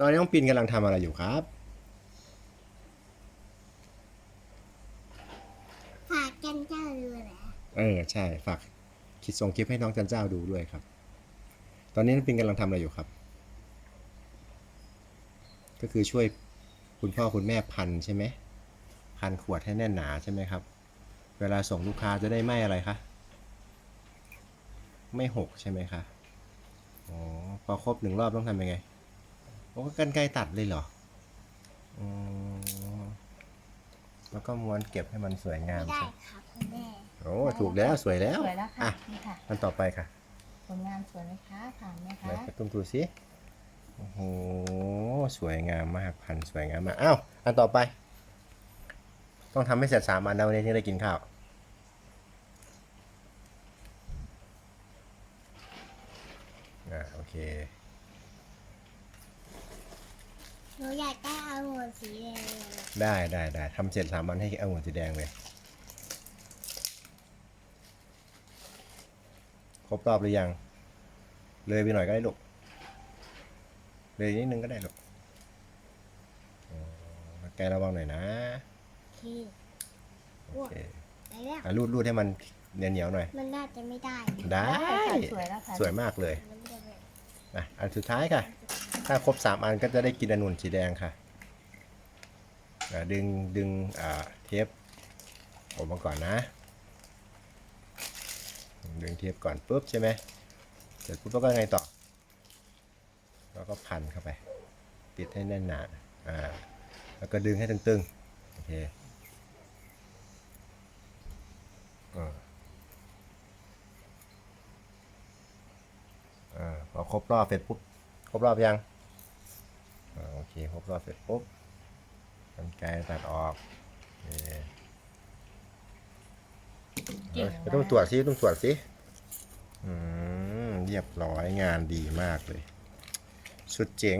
ตอนนี้น้องปินกำลังทำอะไรอยู่ครับ ฝากกันเจ้าดูแหละเออใช่ฝากคิดส่งคลิปให้น้องจันเจ้าดูด้วยครับ ตอนนี้น้องปินกำลังทำอะไรอยู่ครับ ก็คือช่วยคุณพ่อคุณแม่พันใช่ไหมพันขวดให้แน่นหนาใช่ไหมครับ เวลาส่งลูกค้าจะได้ไม่อะไรคะไม่หกใช่ไหมคะอ๋อพอครบหนึ่งรอบต้องทำยังไง โอ้ก็กันไกรตัดเลยเหรออ๋อแล้วก็ม้วนเก็บให้มันสวยงามไม่ได้ใช่ครับคุณแม่โอ้ถูกแล้วสวยแล้วสวยแล้วค่ะอะนี่ค่ะอันต่อไปค่ะผลงานสวยไหมคะผ่านไหมไหนคะกระตุ้มดูสิโอ้โหสวยงามมากพันสวยงามมากอ้าวอันต่อไป ต้องทำให้เสร็จสามอันนะวันนี้ที่ได้กินข้าวอ่าโอเค หนูอยากได้เอาหัวสีแดงเลยได้ได้ได้ทำเสร็จสามอันให้เอาหัวสีแดงเลยครบรอบหรือยัง เลยไปหน่อยก็ได้ลูกเลยนิดนึงก็ได้ลูกอ๋อแกระวังหน่อยนะโอเคโอเคได้แล้วอะรูดรูดให้มันเหนียวเหนียวๆหน่อย มันน่าจะไม่ได้ ได้ค่ะสวยแล้วค่ะสวยมากเลยมันไม่ได้แบบอะอันสุดท้ายค่ะ ถ้าครบสามอันก็จะได้กินองุ่นสีแดงค่ะดึงดึงเทปออกมาก่อนนะ ดึงเทปก่อนปุ๊บใช่ไหมเสร็จปุ๊บแล้วก็ไงต่อ แล้วก็พันเข้าไป ปิดให้แน่นหนาอ่าแล้วก็ดึงให้ตึงๆ โอเคอ่าอ่าพอครบรอบเสร็จปุ๊บ ครบรอบยัง อ่าโอเคครบรอบเสร็จปุ๊บกันไกรตัดออกโอเคเก่งเอ้ยต้องตรวจซิต้องตรวจซิอืมเรียบร้อยงานดีมากเลย สุดเจ๋ง